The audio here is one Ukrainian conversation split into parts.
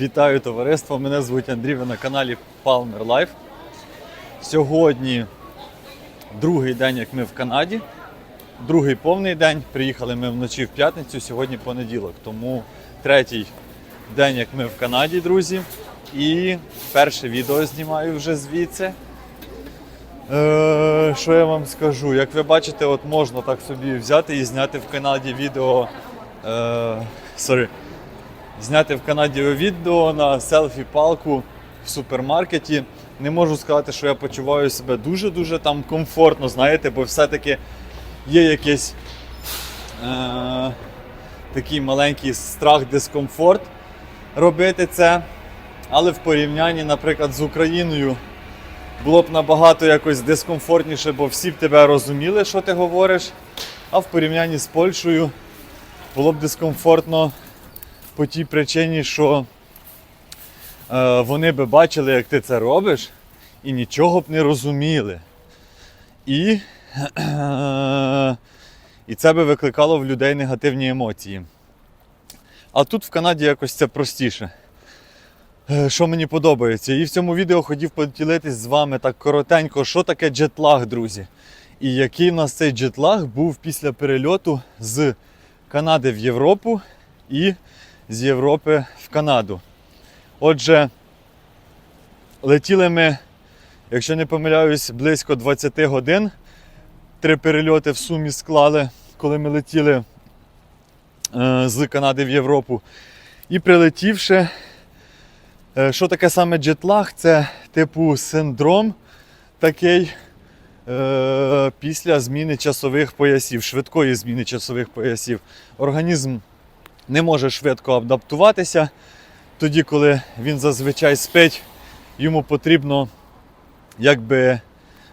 Вітаю товариство! Мене звуть Андрій, ви на каналі Palmer Life. Сьогодні другий день, як ми в Канаді. Другий повний день. Приїхали ми вночі в п'ятницю, сьогодні понеділок. Тому третій день, як ми в Канаді, друзі. І перше відео знімаю вже звідси. Е, що я вам скажу? Як ви бачите, от можна так собі взяти і зняти в Канаді відео. Е, sorry, зняти в Канаді відео на селфі-палку в супермаркеті. Не можу сказати, що я почуваю себе дуже-дуже там комфортно, знаєте, бо все-таки є якийсь е, такий маленький страх, дискомфорт робити це. Але в порівнянні, наприклад, з Україною було б набагато якось дискомфортніше, бо всі б тебе розуміли, що ти говориш. А в порівнянні з Польщею було б дискомфортно по тій причині, що е, вони би бачили, як ти це робиш, і нічого б не розуміли. І, і це би викликало в людей негативні емоції. А тут в Канаді якось це простіше. Е, Що мені подобається. І в цьому відео хотів поділитись з вами так коротенько, що таке джетлаг, друзі. І який у нас цей джетлаг був після перельоту з Канади в Європу і з Європи в Канаду. Отже, летіли ми, якщо не помиляюсь, близько 20 годин. Три перельоти в сумі склали, коли ми летіли е, з Канади в Європу. І прилетівши, е, що таке саме джетлаг? Це типу синдром такий е, після зміни часових поясів, швидкої зміни часових поясів. Організм не може швидко адаптуватися. Тоді, коли він зазвичай спить, йому потрібно якби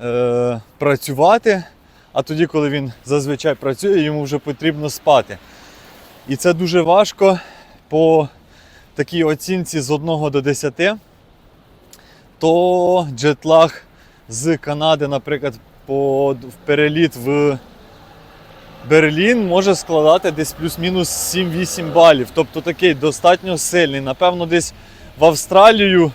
е, працювати, а тоді, коли він зазвичай працює, йому вже потрібно спати. І це дуже важко по такій оцінці з 1 до 10, то джетлаг з Канади, наприклад, по, в переліт в Берлін може складати десь плюс-мінус 7-8 балів. Тобто такий достатньо сильний. Напевно, десь в Австралію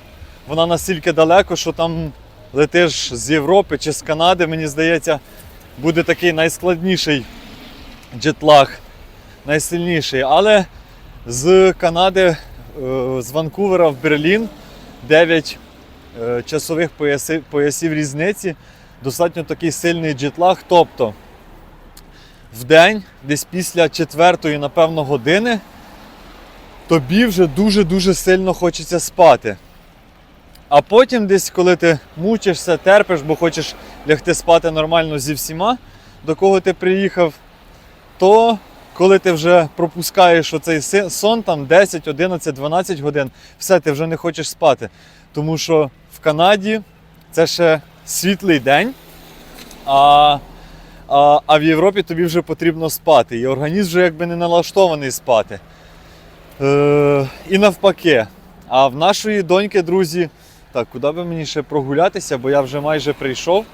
вона настільки далеко, що там летиш з Європи чи з Канади, мені здається, буде такий найскладніший джетлаг, найсильніший. Але з Канади, е, з Ванкувера в Берлін 9 е, часових поясів, різниці. Достатньо такий сильний джетлаг. Тобто в день, десь після четвертої, напевно, години, тобі вже дуже-дуже сильно хочеться спати. А потім, десь, коли ти мучишся, терпиш, бо хочеш лягти спати нормально зі всіма, до кого ти приїхав, то коли ти вже пропускаєш оцей сон, там 10, 11, 12 годин, все, ти вже не хочеш спати. Тому що в Канаді це ще світлий день, а, а, а в Європі тобі вже потрібно спати. І організм вже якби не налаштований спати. Е, і навпаки. А в нашої доньки, друзі, так, куди би мені ще прогулятися, бо я вже майже прийшов.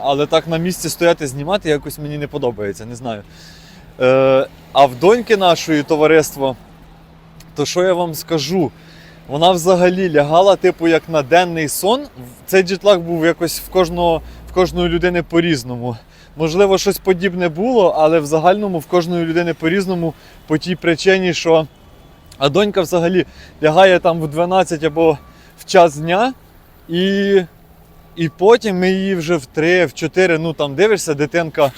Але так на місці стояти знімати якось мені не подобається, не знаю. Е, а в доньки нашої товариство, то що я вам скажу? Вона взагалі лягала, типу, як на денний сон. Цей джетлаг був якось в кожного, кожної людини по-різному. Можливо, щось подібне було, але в загальному в кожної людини по-різному по тій причині, що а донька взагалі лягає там в 12 або в час дня, і, і потім ми її вже в 3, в 4, ну там дивишся, дитинка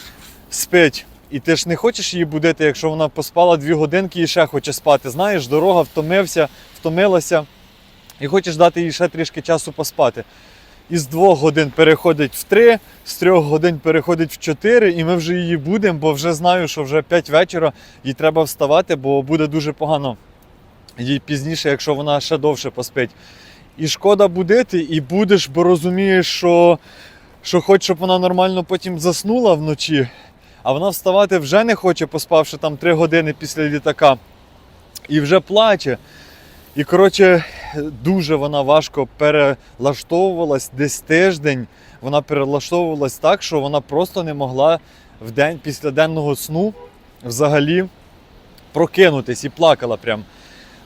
спить. І ти ж не хочеш її будити, якщо вона поспала 2 годинки і ще хоче спати. Знаєш, дорога втомився, втомилася, і хочеш дати їй ще трішки часу поспати. Із 2 годин переходить в 3, з 3 годин переходить в 4, і ми вже її будемо, бо вже знаю, що вже 5 вечора їй треба вставати, бо буде дуже погано їй пізніше, якщо вона ще довше поспить. І шкода будити, і будеш, бо розумієш, що, що хоч щоб вона нормально потім заснула вночі, а вона вставати вже не хоче, поспавши там 3 години після літака, і вже плаче. І коротше, дуже вона важко перелаштовувалась десь тиждень. Вона перелаштовувалась так, що вона просто не могла в день після денного сну взагалі прокинутись і плакала прям.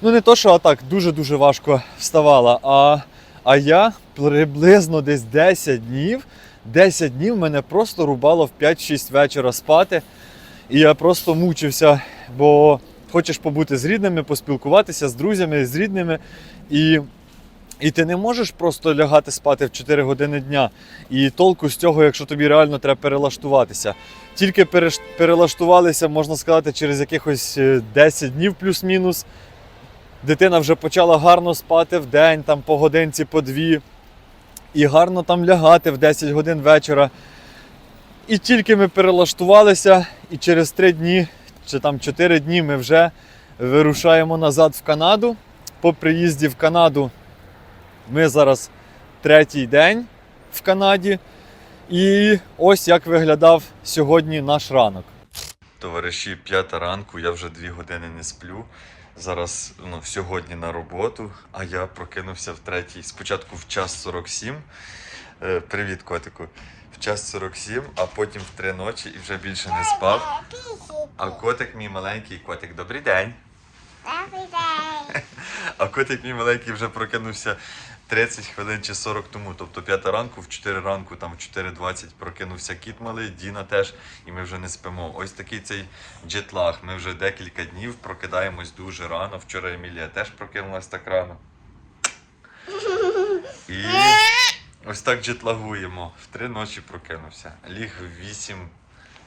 Ну, не то, що а так дуже-дуже важко вставала, а, а я приблизно десь 10 днів. 10 днів мене просто рубало в 5-6 вечора спати. І я просто мучився, бо хочеш побути з рідними, поспілкуватися з друзями, з рідними. І, і ти не можеш просто лягати спати в 4 години дня. І толку з цього, якщо тобі реально треба перелаштуватися. Тільки перелаштувалися, можна сказати, через якихось е, 10 днів плюс-мінус. Дитина вже почала гарно спати в день, там по годинці, по дві. І гарно там лягати в 10 годин вечора. І тільки ми перелаштувалися, і через 3 дні чи там 4 дні ми вже вирушаємо назад в Канаду. По приїзді в Канаду ми зараз третій день в Канаді. І ось як виглядав сьогодні наш ранок. Товариші, п'ята ранку, я вже дві години не сплю. Зараз ну, сьогодні на роботу, а я прокинувся в третій. Спочатку в час 47. Е, привіт, котику. В час 47, а потім в три ночі і вже більше не спав. А котик мій маленький котик, добрий день. А котик мій маленький вже прокинувся 30 хвилин чи 40 тому. Тобто 5 ранку, в 4 ранку, там в 4.20 прокинувся кіт малий, Діна теж, і ми вже не спимо. Ось такий цей джетлаг. Ми вже декілька днів прокидаємось дуже рано. Вчора Емілія теж прокинулась так рано. І ось так джетлагуємо. В три ночі прокинувся. Ліг в 8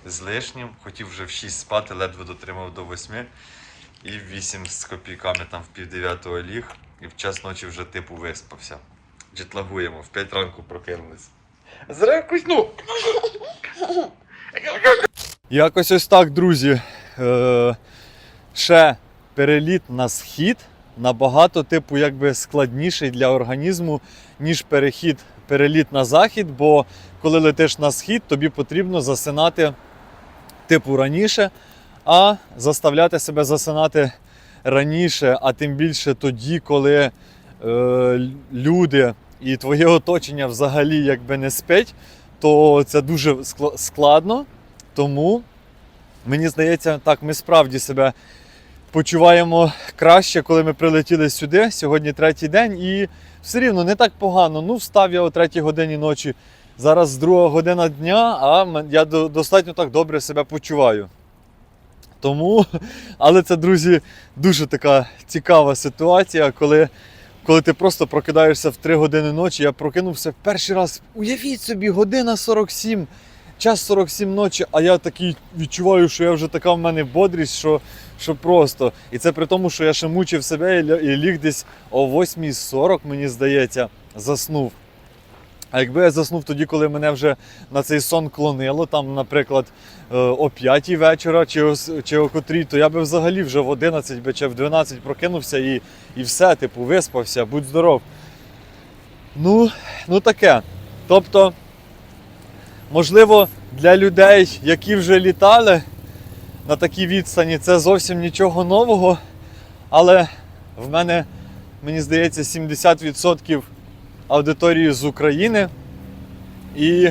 з лишнім, хотів вже в 6 спати, ледве дотримав до 8. І в 8 з копійками там в пів дев'ятого ліг, і в час ночі вже типу виспався. Джетлагуємо, в 5 ранку прокинулись. Зранку ну. Якось ось так, друзі. Е, ще переліт на схід набагато, типу, якби складніший для організму, ніж перехід, переліт на захід, бо коли летиш на схід, тобі потрібно засинати типу раніше, а заставляти себе засинати раніше, а тим більше тоді, коли е, люди і твоє оточення взагалі якби не спить, то це дуже складно. Тому мені здається, так ми справді себе почуваємо краще, коли ми прилетіли сюди. Сьогодні третій день, і все рівно не так погано. Ну, встав я о третій годині ночі. Зараз друга година дня, а я достатньо так добре себе почуваю. Тому, але це, друзі, дуже така цікава ситуація, коли, коли ти просто прокидаєшся в 3 години ночі. Я прокинувся в перший раз. Уявіть собі, година 47, час 47 ночі, а я такий відчуваю, що я вже така в мене бодрість, що, що просто. І це при тому, що я ще мучив себе і ліг десь о 8.40, мені здається, заснув. А якби я заснув тоді, коли мене вже на цей сон клонило, там, наприклад, е, о 5 вечора чи о, чи о котрій, то я би взагалі вже в 11 чи в 12 прокинувся і, і все, типу, виспався, будь здоров. Ну, ну таке. Тобто, можливо, для людей, які вже літали на такій відстані, це зовсім нічого нового. Але в мене, мені здається, 70% аудиторії з України. І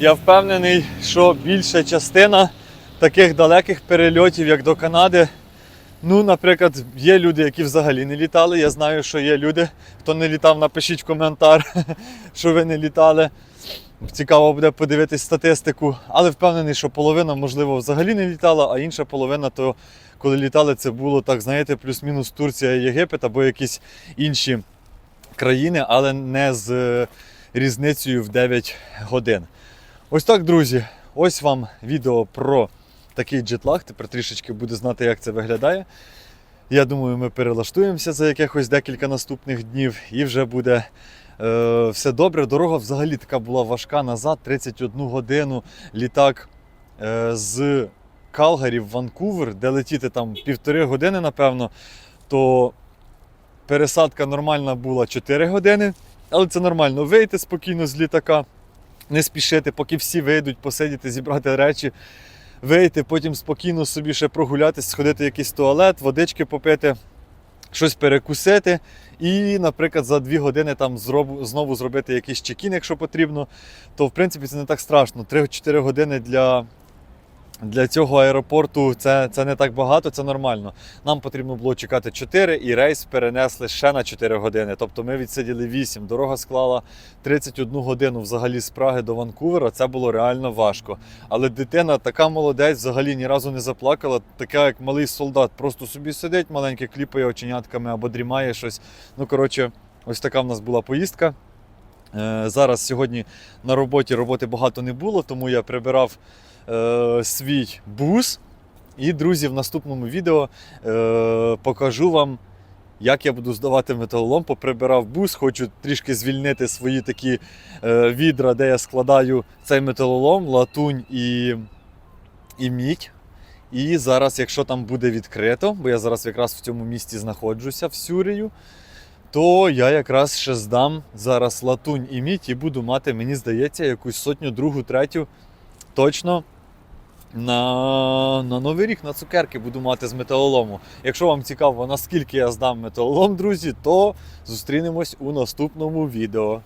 я впевнений, що більша частина таких далеких перельотів, як до Канади. Ну, наприклад, є люди, які взагалі не літали. Я знаю, що є люди, хто не літав, напишіть коментар, що ви не літали. Цікаво буде подивитись статистику, але впевнений, що половина, можливо, взагалі не літала, а інша половина, то коли літали, це було так, знаєте, плюс-мінус Турція Єгипет або якісь інші країни, але не з е, різницею в 9 годин. Ось так, друзі. Ось вам відео про такий джетлаг. Тепер трішечки буде знати, як це виглядає. Я думаю, ми перелаштуємося за якихось декілька наступних днів і вже буде е, все добре. Дорога взагалі така була важка назад, 31 годину. Літак е, з Калгарі в Ванкувер, де летіти там півтори години, напевно, то пересадка нормальна була 4 години. Але це нормально. Вийти спокійно з літака, не спішити, поки всі вийдуть, посидіти, зібрати речі, вийти, потім спокійно собі ще прогулятись, сходити в якийсь туалет, водички попити, щось перекусити. І, наприклад, за 2 години там зроб- знову зробити якийсь чекін, якщо потрібно, то в принципі це не так страшно. 3-4 години для Для цього аеропорту це, це не так багато, це нормально. Нам потрібно було чекати 4 і рейс перенесли ще на 4 години. Тобто ми відсиділи 8. Дорога склала 31 годину взагалі з Праги до Ванкувера. Це було реально важко. Але дитина така молодець, взагалі ні разу не заплакала, така як малий солдат. Просто собі сидить маленьке, кліпає оченятками або дрімає щось. Ну, коротше, ось така в нас була поїздка. Е, Зараз сьогодні на роботі роботи багато не було, тому я прибирав е, свій бус. І, друзі, в наступному відео е, покажу вам, як я буду здавати металолом. Поприбирав бус, хочу трішки звільнити свої такі е, відра, де я складаю цей металолом, латунь і, і мідь. І зараз, якщо там буде відкрито, бо я зараз якраз в цьому місті знаходжуся в Сюрію, то я якраз ще здам зараз латунь і мідь і буду мати, мені здається, якусь сотню, другу, третю точно на, на Новий рік на цукерки буду мати з металолому. Якщо вам цікаво, наскільки я здам металолом, друзі, то зустрінемось у наступному відео.